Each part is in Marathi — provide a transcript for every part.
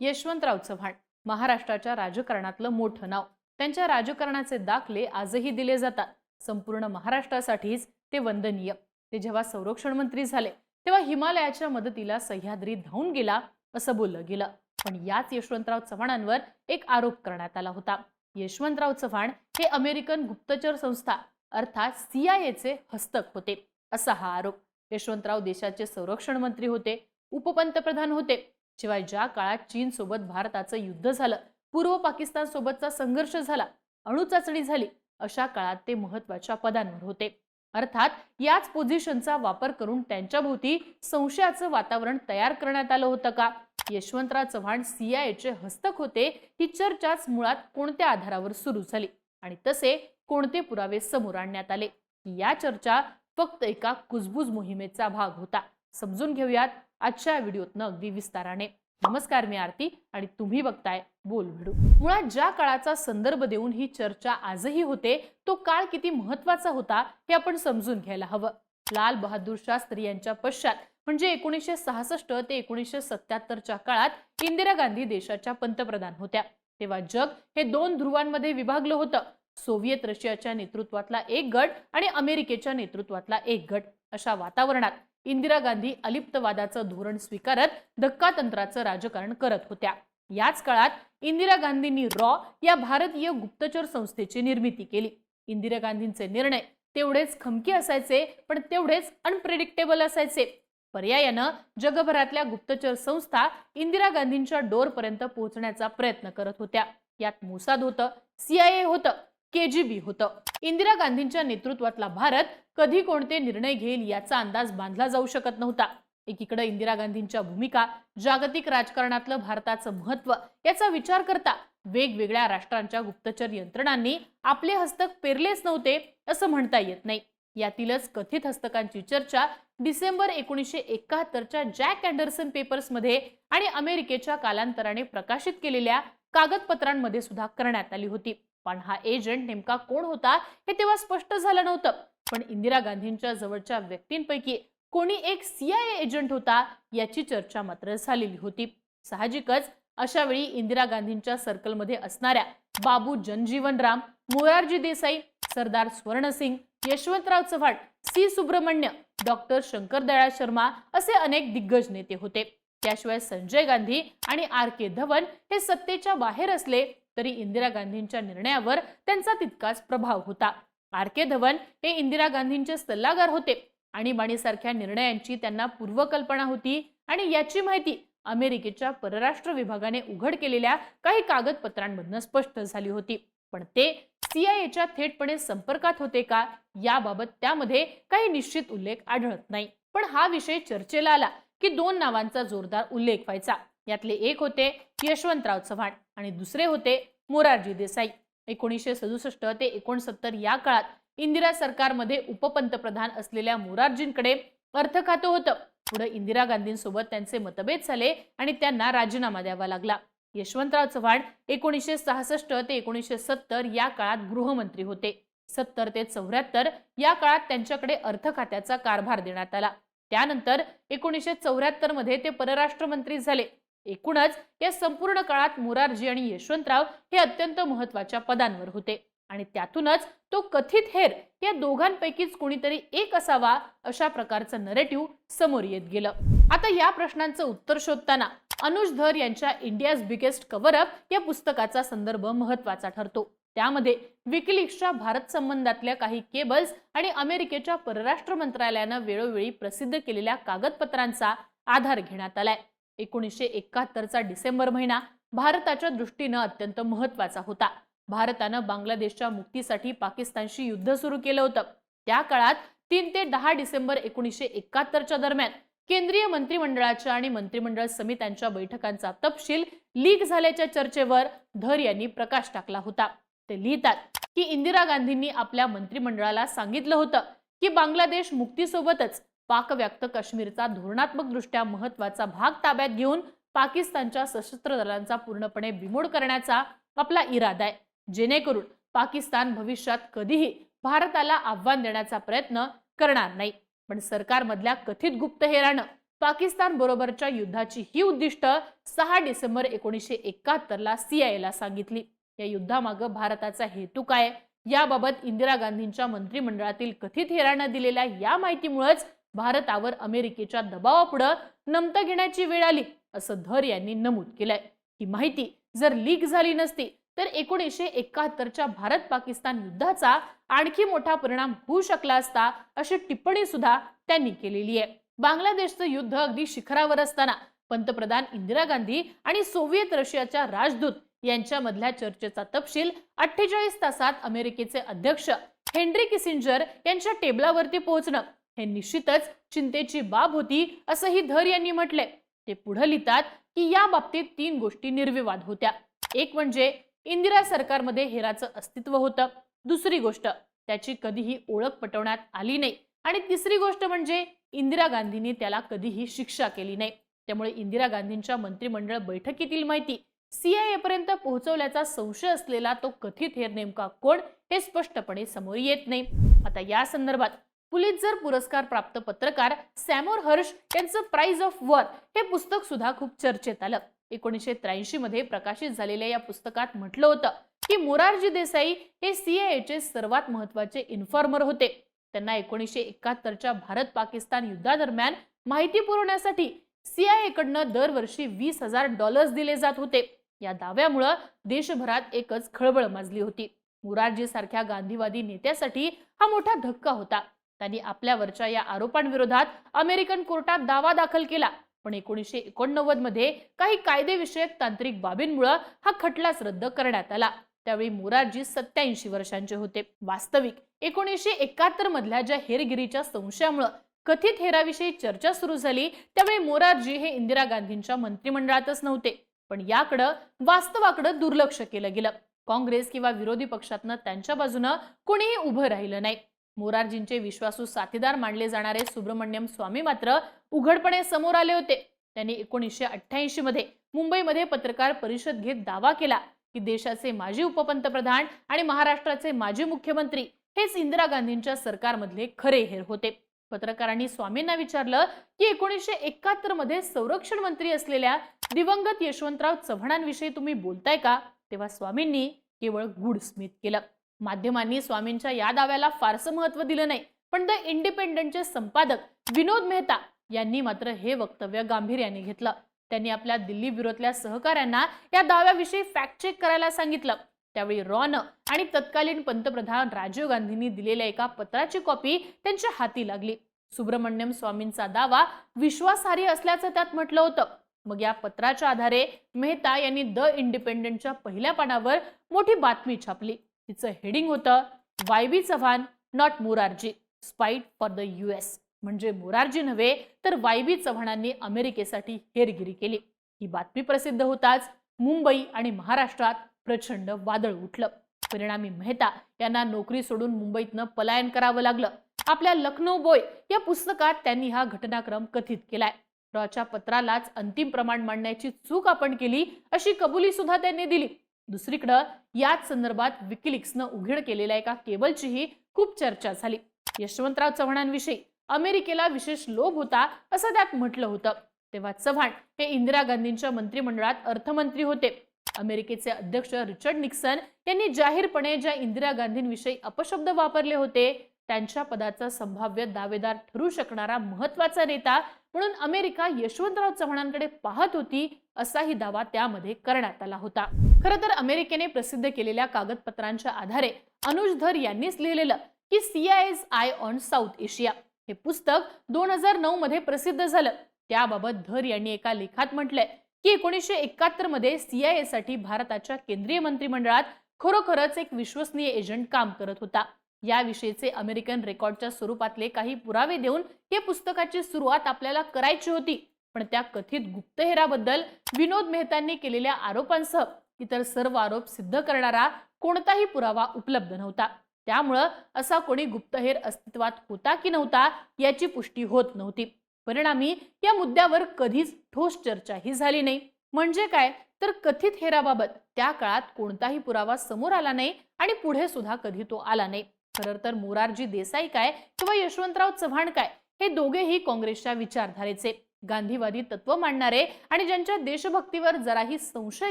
यशवंतराव चव्हाण महाराष्ट्राच्या राजकारणातलं मोठं नाव. त्यांच्या राजकारणाचे दाखले आजही दिले जातात. संपूर्ण महाराष्ट्रासाठीच ते वंदनीय. ते जेव्हा संरक्षण मंत्री झाले तेव्हा हिमालयाच्या मदतीला सह्याद्री धावून गेला असं बोललं गेलं. पण याच यशवंतराव चव्हाणांवर एक आरोप करण्यात आला होता. यशवंतराव चव्हाण हे अमेरिकन गुप्तचर संस्था अर्थात सीआयएचे हस्तक होते असा हा आरोप. यशवंतराव देशाचे संरक्षण मंत्री होते उपपंतप्रधान होते शिवाय ज्या काळात चीन सोबत भारताचं युद्ध झालं पूर्व पाकिस्तान सोबतचा संघर्ष झाला अणुचाचणी झाली अशा काळात ते महत्त्वाच्या पदांवर होते. अर्थात याच पोझिशनचा वापर करून त्यांच्या भोवती संशयाचं वातावरण तयार करण्यात आलं होतं का? यशवंतराव चव्हाण सीआयएचे हस्तक होते ही चर्चाच मुळात कोणत्या आधारावर सुरू झाली? आणि तसे कोणते पुरावे समोर आणण्यात आले? या चर्चा फक्त एका कुजबूज मोहिमेचा भाग होता. समजून घेऊयात आजच्या व्हिडिओतनं अगदी विस्ताराने. नमस्कार मी आरती आणि तुम्ही बघताय बोल भिडू. मुळात ज्या काळाचा संदर्भ देऊन ही चर्चा आजही होते तो काळ किती महत्त्वाचा होता हे आपण समजून घ्यायला हवं. लाल बहादूर शास्त्री यांच्या पश्चात म्हणजे एकोणीसशे सहासष्ट ते एकोणीसशे सत्याहत्तरच्या काळात इंदिरा गांधी देशाच्या पंतप्रधान होत्या. तेव्हा जग हे दोन ध्रुवांमध्ये विभागलं होतं. सोव्हिएत रशियाच्या नेतृत्वातला एक गट आणि अमेरिकेच्या नेतृत्वातला एक गट अशा वातावरणात. इंदिरा गांधी अलिप्तवादाचं धोरण स्वीकारत धक्कातंत्राचं राजकारण करत होत्या. याच काळात इंदिरा गांधींनी रॉ या भारतीय गुप्तचर संस्थेची निर्मिती केली. इंदिरा गांधींचे निर्णय तेवढेच खमकी असायचे पण तेवढेच अनप्रेडिक्टेबल असायचे. पर्यायानं जगभरातल्या गुप्तचर संस्था इंदिरा गांधींच्या डोरपर्यंत पोहोचण्याचा प्रयत्न करत होत्या. यात मोसाद होतं सीआयए होतं केजीबी होतं. इंदिरा गांधींच्या नेतृत्वातला भारत कधी कोणते निर्णय घेईल याचा अंदाज बांधला जाऊ शकत नव्हता. एकीकडे इंदिरा गांधींच्या भूमिका जागतिक राजकारणातलं भारताचं महत्त्व याचा विचार करता वेगवेगळ्या राष्ट्रांच्या गुप्तचर यंत्रणांनी आपले हस्तक पेरलेच नव्हते असं म्हणता येत नाही. यातीलच कथित हस्तकांची चर्चा डिसेंबर एकोणीसशे एकाहत्तरच्या जॅक अँडरसन पेपर्समध्ये आणि अमेरिकेच्या कालांतराने प्रकाशित केलेल्या कागदपत्रांमध्ये सुद्धा करण्यात आली होती. पण हा एजंट नेमका कोण होता हे तेव्हा स्पष्ट झालं नव्हतं. पण इंदिरा गांधींच्या जवळच्या व्यक्तींपैकी कोणी एक सीआय एजंट होता याची चर्चा मात्र झालेली होती. साहजिकच अशा वेळी इंदिरा गांधींच्या सर्कलमध्ये असणाऱ्या बाबू जनजीवन राम मोरारजी देसाई सरदार स्वर्णसिंग यशवंतराव चव्हाण सी सुब्रमण्य डॉक्टर शंकर दयाळ शर्मा असे अनेक दिग्गज नेते होते. त्याशिवाय संजय गांधी आणि आर के धवन हे सत्तेच्या बाहेर असले तरी इंदिरा गांधींच्या निर्णयावर त्यांचा तितकाच प्रभाव होता. आर के धवन हे इंदिरा गांधींचे सल्लागार होते आणीबाणीसारख्या निर्णयांची त्यांना पूर्वकल्पना होती आणि याची माहिती अमेरिकेच्या परराष्ट्र विभागाने उघड केलेल्या काही कागदपत्रांमधनं स्पष्ट झाली होती. पण ते सीआयएच्या थेटपणे संपर्कात होते का? याबाबत त्यामध्ये काही निश्चित उल्लेख आढळत नाही. पण हा विषय चर्चेला आला की दोन नावांचा जोरदार उल्लेख व्हायचा. यातले एक होते यशवंतराव चव्हाण आणि दुसरे होते मोरारजी देसाई. एकोणीसशे सदुसष्ट ते एकोणसत्तर या काळात इंदिरा सरकारमध्ये उपपंतप्रधान असलेल्या मोरारजींकडे अर्थ खातं होतं. पुढे इंदिरा गांधींसोबत त्यांचे मतभेद झाले आणि त्यांना राजीनामा द्यावा लागला. यशवंतराव चव्हाण एकोणीसशे सहासष्ट ते एकोणीसशे सत्तर या काळात गृहमंत्री होते. सत्तर ते चौऱ्याहत्तर या काळात त्यांच्याकडे अर्थ खात्याचा कारभार देण्यात आला. त्यानंतर एकोणीसशे चौऱ्याहत्तरमध्ये ते परराष्ट्र मंत्री झाले. एकूणच या संपूर्ण काळात मोरारजी आणि यशवंतराव हे अत्यंत महत्त्वाच्या पदांवर होते. आणि त्यातूनच तो कथित हेर या दोघांपैकीच कोणीतरी एक असावा अशा प्रकारचं नरेटिव्ह समोर येत गेलं. आता या प्रश्नांचं उत्तर शोधताना अनुज धर यांच्या इंडियाज बिगेस्ट कव्हर अप या पुस्तकाचा संदर्भ महत्त्वाचा ठरतो. त्यामध्ये विकिलिक्सच्या भारत संबंधातल्या काही केबल्स आणि अमेरिकेच्या परराष्ट्र मंत्रालयानं वेळोवेळी प्रसिद्ध केलेल्या कागदपत्रांचा आधार घेण्यात आलाय. एकोणीसशे एकाहत्तरचा डिसेंबर महिना भारताच्या दृष्टीनं अत्यंत महत्त्वाचा होता. भारतानं बांगलादेशच्या मुक्तीसाठी पाकिस्तानशी युद्ध सुरू केलं होतं. त्या काळात तीन ते दहा डिसेंबर एकोणीसशे एकाहत्तरच्या दरम्यान केंद्रीय मंत्रिमंडळाच्या आणि मंत्रिमंडळ समित्यांच्या बैठकांचा तपशील लीक झाल्याच्या चर्चेवर धर यांनी प्रकाश टाकला होता. ते लिहितात की इंदिरा गांधींनी आपल्या मंत्रिमंडळाला सांगितलं होतं की बांगलादेश मुक्तीसोबतच पाकव्याप्त काश्मीरचा धोरणात्मक दृष्ट्या महत्त्वाचा भाग ताब्यात घेऊन पाकिस्तानच्या सशस्त्र दलांचा पूर्णपणे बिमोड करण्याचा आपला इरादा आहे. जेणेकरून पाकिस्तान भविष्यात कधीही भारताला आव्हान देण्याचा प्रयत्न करणार नाही. पण सरकारमधल्या कथित गुप्तहेरानं पाकिस्तान बरोबरच्या युद्धाची ही उद्दिष्ट सहा डिसेंबर एकोणीसशे एकाहत्तरला सीआयला सांगितली. या युद्धामागं भारताचा हेतू काय? याबाबत इंदिरा गांधींच्या मंत्रिमंडळातील कथित हेरानं दिलेल्या या माहितीमुळेच भारतावर अमेरिकेच्या दबावापुढे नमतं घेण्याची वेळ आली असं धर यांनी नमूद केलंय. ही माहिती जर लीक झाली नसती तर एकोणीसशे एकाहत्तरच्या भारत पाकिस्तान युद्धाचा आणखी मोठा परिणाम होऊ शकला असता अशी टिप्पणी सुद्धा त्यांनी केलेली आहे. बांगलादेशचं युद्ध अगदी शिखरावर असताना पंतप्रधान इंदिरा गांधी आणि सोव्हिएत रशियाच्या राजदूत यांच्यामधल्या चर्चेचा तपशील अठ्ठेचाळीस तासात अमेरिकेचे अध्यक्ष हेनरी किसिंजर यांच्या टेबलावरती पोहोचणं हे निश्चितच चिंतेची बाब होती असंही धर यांनी म्हटले ते पुढे लिहितात की या बाबतीत तीन गोष्टी निर्विवाद होत्या. एक म्हणजे इंदिरा सरकारमध्ये हेराचं अस्तित्व होतं. दुसरी गोष्ट त्याची कधीही ओळख पटवण्यात आली नाही. आणि तिसरी गोष्ट म्हणजे इंदिरा गांधींनी त्याला कधीही शिक्षा केली नाही. त्यामुळे इंदिरा गांधींच्या मंत्रिमंडळ बैठकीतील माहिती सीआयए पर्यंत पोहोचवल्याचा संशय असलेला तो कथित हेर नेमका कोण हे स्पष्टपणे समोर येत नाही. आता या संदर्भात पुलितझर पुरस्कार प्राप्त पत्रकार सॅमोर हर्ष यांचं प्राइज ऑफ वर हे पुस्तक सुद्धा खूप चर्चेत आलं. एकोणीसशे त्र्याऐंशी मध्ये प्रकाशित झालेल्या या पुस्तकात म्हटलं होतं की मोरारजी देसाई हे सीआयएचे सर्वात महत्त्वाचे इन्फॉर्मर होते. त्यांना एकोणीसशे एकाहत्तरच्या भारत पाकिस्तान युद्धादरम्यान माहिती पुरवण्यासाठी सीआयए कडनं दरवर्षी वीस हजार डॉलर्स दिले जात होते. या दाव्यामुळं देशभरात एकच खळबळ माजली होती. मुरारजी सारख्या गांधीवादी नेत्यासाठी हा मोठा धक्का होता. त्यांनी आपल्यावरच्या या आरोपांविरोधात अमेरिकन कोर्टात दावा दाखल केला. पण एकोणीसशे एकोणनव्वदमध्ये काही कायदेविषयक तांत्रिक बाबींमुळे हा खटलाच रद्द करण्यात आला. त्यावेळी मोरारजी सत्याऐंशी वर्षांचे होते. वास्तविक एकोणीसशे एकाहत्तर मधल्या ज्या हेरगिरीच्या संशयामुळे कथित हेराविषयी चर्चा सुरू झाली त्यावेळी मोरारजी हे इंदिरा गांधींच्या मंत्रिमंडळातच नव्हते. पण याकडं वास्तवाकडं दुर्लक्ष केलं गेलं. काँग्रेस किंवा विरोधी पक्षातनं त्यांच्या बाजूनं कोणीही उभं राहिलं नाही. मोरारजींचे विश्वासू साथीदार मानले जाणारे सुब्रमण्यम स्वामी मात्र उघडपणे समोर आले होते. त्यांनी एकोणीसशे अठ्ठ्याऐंशी मध्ये मुंबईमध्ये पत्रकार परिषद घेत दावा केला की देशाचे माजी उपपंतप्रधान आणि महाराष्ट्राचे माजी मुख्यमंत्री हेच इंदिरा गांधींच्या सरकारमधले खरे हेर होते. पत्रकारांनी स्वामींना विचारलं की एकोणीसशे एकाहत्तरमध्ये संरक्षण मंत्री असलेल्या दिवंगत यशवंतराव चव्हाणांविषयी तुम्ही बोलताय का? तेव्हा स्वामींनी केवळ गुड स्मित केलं. माध्यमांनी स्वामींच्या या दाव्याला फारसं महत्त्व दिलं नाही. पण द इंडिपेंडंटचे संपादक विनोद मेहता यांनी मात्र हे वक्तव्य गांभीर्याने घेतलं. त्यांनी आपल्या दिल्ली ब्युरोतल्या सहकाऱ्यांना या दाव्याविषयी फॅक्ट चेक करायला सांगितलं. त्यावेळी रॉन आणि तत्कालीन पंतप्रधान राजीव गांधींनी दिलेल्या एका पत्राची कॉपी त्यांच्या हाती लागली. सुब्रमण्यम स्वामींचा दावा विश्वासार्ह असल्याचं त्यात म्हटलं होतं. मग या पत्राच्या आधारे मेहता यांनी द इंडिपेंडंटच्या पहिल्या पानावर मोठी बातमी छापली. तिचं हेडिंग होतं Y B Chavan not Morarji spite for the US म्हणजे मोरारजी नव्हे तर वाय बी चव्हाणांनी अमेरिकेसाठी हेरगिरी केली. ही बातमी प्रसिद्ध होताच मुंबई आणि महाराष्ट्रात प्रचंड वादळ उठलं. परिणामी मेहता यांना नोकरी सोडून मुंबईतनं पलायन करावं लागलं. आपल्या लखनौ बॉय या पुस्तकात त्यांनी हा घटनाक्रम कथित केलाय. रॉच्या पत्रालाच अंतिम प्रमाण मांडण्याची चूक आपण केली अशी कबुली सुद्धा त्यांनी दिली. दुसरीकडं याच संदर्भात विकिलिक्सनं उघड केलेल्या एका केबलचीही खूप चर्चा झाली. यशवंतराव चव्हाणांविषयी अमेरिकेला विशेष लोभ होता असं त्यात म्हटलं होतं. तेव्हा चव्हाण हे इंदिरा गांधींच्या मंत्रिमंडळात अर्थमंत्री होते. अमेरिकेचे अध्यक्ष रिचर्ड निक्सन यांनी जाहीरपणे ज्या इंदिरा गांधींविषयी अपशब्द वापरले होते त्यांच्या पदाचा संभाव्य दावेदार ठरू शकणारा महत्त्वाचा नेता म्हणून अमेरिका यशवंतराव चव्हाणांकडे पाहत होती असाही दावा त्यामध्ये करण्यात आला होता. खरं तर अमेरिकेने प्रसिद्ध केलेल्या कागदपत्रांच्या आधारे अनुज धर यांनीच लिहिलेलं की CIA's eye on South Asia हे पुस्तक दोन हजार नऊ मध्ये प्रसिद्ध झालं. त्याबाबत धर यांनी एका लेखात म्हटलंय की एकोणीसशे एकाहत्तरमध्ये सीआयए साठी भारताच्या केंद्रीय मंत्रिमंडळात खरोखरच एक विश्वसनीय एजंट काम करत होता. याविषयीचे अमेरिकन रेकॉर्डच्या स्वरूपातले काही पुरावे देऊन हे पुस्तकाची सुरुवात आपल्याला करायची होती. पण त्या कथित गुप्तहेराबद्दल विनोद मेहतांनी केलेल्या आरोपांसह इतर सर्व आरोप सिद्ध करणारा कोणताही पुरावा उपलब्ध नव्हता. त्यामुळं असा कोणी गुप्तहेर अस्तित्वात होता की नव्हता याची पुष्टी होत नव्हती. परिणामी या मुद्द्यावर कधीच ठोस चर्चाही झाली नाही. म्हणजे काय? तर कथित हेराबाबत त्या काळात कोणताही पुरावा समोर आला नाही आणि पुढे सुद्धा कधी तो आला नाही. खरं तर मोरारजी देसाई काय किंवा यशवंतराव चव्हाण काय? हे दोघेही काँग्रेसच्या विचारधारेचे. गांधीवादी तत्व मांडणारे आणि ज्यांच्या देशभक्तीवर जराही संशय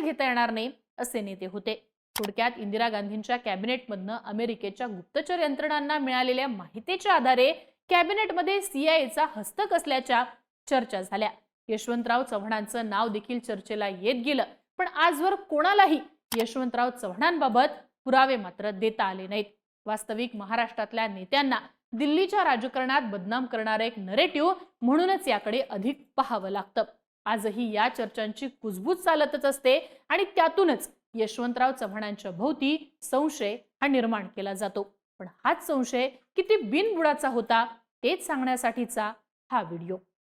घेता येणार नाही असे नेते होते. थोडक्यात इंदिरा गांधींच्या कॅबिनेटमधनं अमेरिकेच्या गुप्तचर यंत्रणांना मिळालेल्या माहितीच्या आधारे कॅबिनेटमध्ये सीआयएचा हस्तक असल्याच्या चर्चा झाल्या. यशवंतराव चव्हाणांचं नाव देखील चर्चेला येत गेलं पण आजवर कोणालाही यशवंतराव चव्हाणांबाबत पुरावे मात्र देता आले नाहीत. वास्तविक महाराष्ट्रातल्या नेत्यांना दिल्लीच्या राजकारणात बदनाम करणारं एक नरेटिव्ह म्हणूनच याकडे अधिक पाहावं लागतं. आजही या चर्चांची कुजबूज चालतच असते आणि त्यातूनच यशवंतराव चव्हाणांच्या भोवती संशय हा निर्माण केला जातो. पण हाच संशय किती बिनबुडाचा होता तेच सांगण्यासाठीचा हा व्हिडिओ.